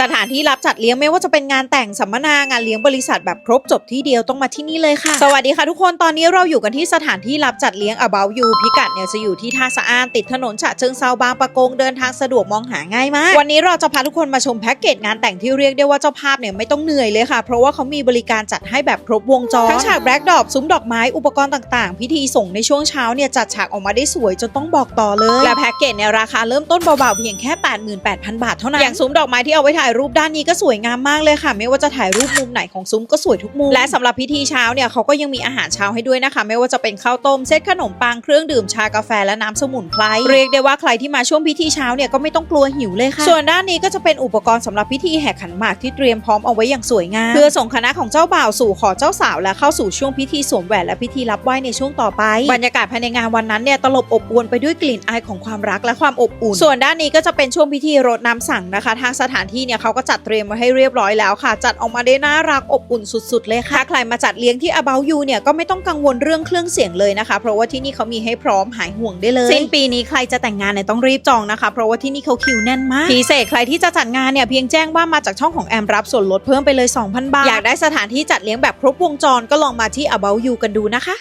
สถานที่รับจัดเลี้ยงไม่ว่าจะเป็นงานแต่งสัมมนางานเลี้ยงบริษัทแบบครบจบที่เดียวต้องมาที่นี่เลยค่ะ สวัสดีค่ะทุกคนตอนนี้เราอยู่กันที่สถานที่รับจัดเลี้ยง About You พิกัดเนี่ยจะอยู่ที่ท่าสะอ้านติดถนนฉะเชิงเซาบางปะกงเดินทางสะดวกมองหาง่ายมาก วันนี้เราจะพาทุกคนมาชมแพ็กเกจงานแต่งที่เรียกได้ว่าเจ้าภาพเนี่ยไม่ต้องเหนื่อยเลยค่ะ เพราะว่าเขามีบริการจัดให้แบบครบวงจรทั้งฉากแบล็กดอปซุ้มดอกไม้อุปกรณ์ต่างๆ พิธีส่งในช่วงเช้าเนี่ยจัดฉากออกมาได้สวยจนต้องบอกต่อเลยและแพ็กเกจเนี่ยราคาเริ่มต้นเบาๆเพียงแค่ 88,000 บาทเท่านั้นอย่างซุ้มดอกไม้ที่เอาไว้ถ่ายรูปด้านนี้ก็สวยงามมากเลยค่ะ ไม่ว่าจะถ่ายรูปมุมไหนของซุ้มก็สวยทุกมุม และสำหรับพิธีเช้าเนี่ยเขาก็ยังมีอาหารเช้าให้ด้วยนะคะ ไม่ว่าจะเป็นข้าวต้มเซตขนมปังเครื่องดื่มชากาแฟและน้ำสมุนไพรเรียกได้ว่าใครที่มาช่วงพิธีเช้าเนี่ยก็ไม่ต้องกลัวหิวเลยค่ะ ส่วนด้านนี้ก็จะเป็นอุปกรณ์สำหรับพิธีแห่ขันหมากที่เตรียมพร้อมเอาไว้อย่างสวยงามเพื่อส่งคณะของเจ้าบ่าวสู่ขอเจ้าสาวและเข้าสู่ช่วงพิธีสวมแหวนและพิธีรับไหว้ในช่วงต่อไป บรรยากาศภายในงานวันนั้นเนี่ยตลบอบอวลไปด้วยกลิ่นอายของความรักและความอบอุ่น ส่วนด้านนี้ก็จะเป็นช่วงพิธีรดน้ำสั่งนะคะ ทางสถานที่เนี่ยเขาก็จัดเตรียมไว้ให้เรียบร้อยแล้วค่ะ จัดออกมาได้น่ารักอบอุ่นสุดๆเลยค่ะใครมาจัดเลี้ยงที่ About You เนี่ยก็ไม่ต้องกังวลเรื่องเครื่องเสียงเลยนะคะ เพราะว่าที่นี่เขามีให้พร้อมหายห่วงได้เลยสิ้นปีนี้ใครจะแต่งงานเนี่ยต้องรีบจองนะคะ เพราะว่าที่นี่เขาคิวแน่นมากพิเศษใครที่จะจัดงานเนี่ยเพียงแจ้งว่ามาจากช่องของแอมรับส่วนลดเพิ่มไปเลย 2,000 บาท อยากได้สถานที่จัดเลี้ยงแบบครบวงจรก็ลองมาที่ About You กันดูนะคะ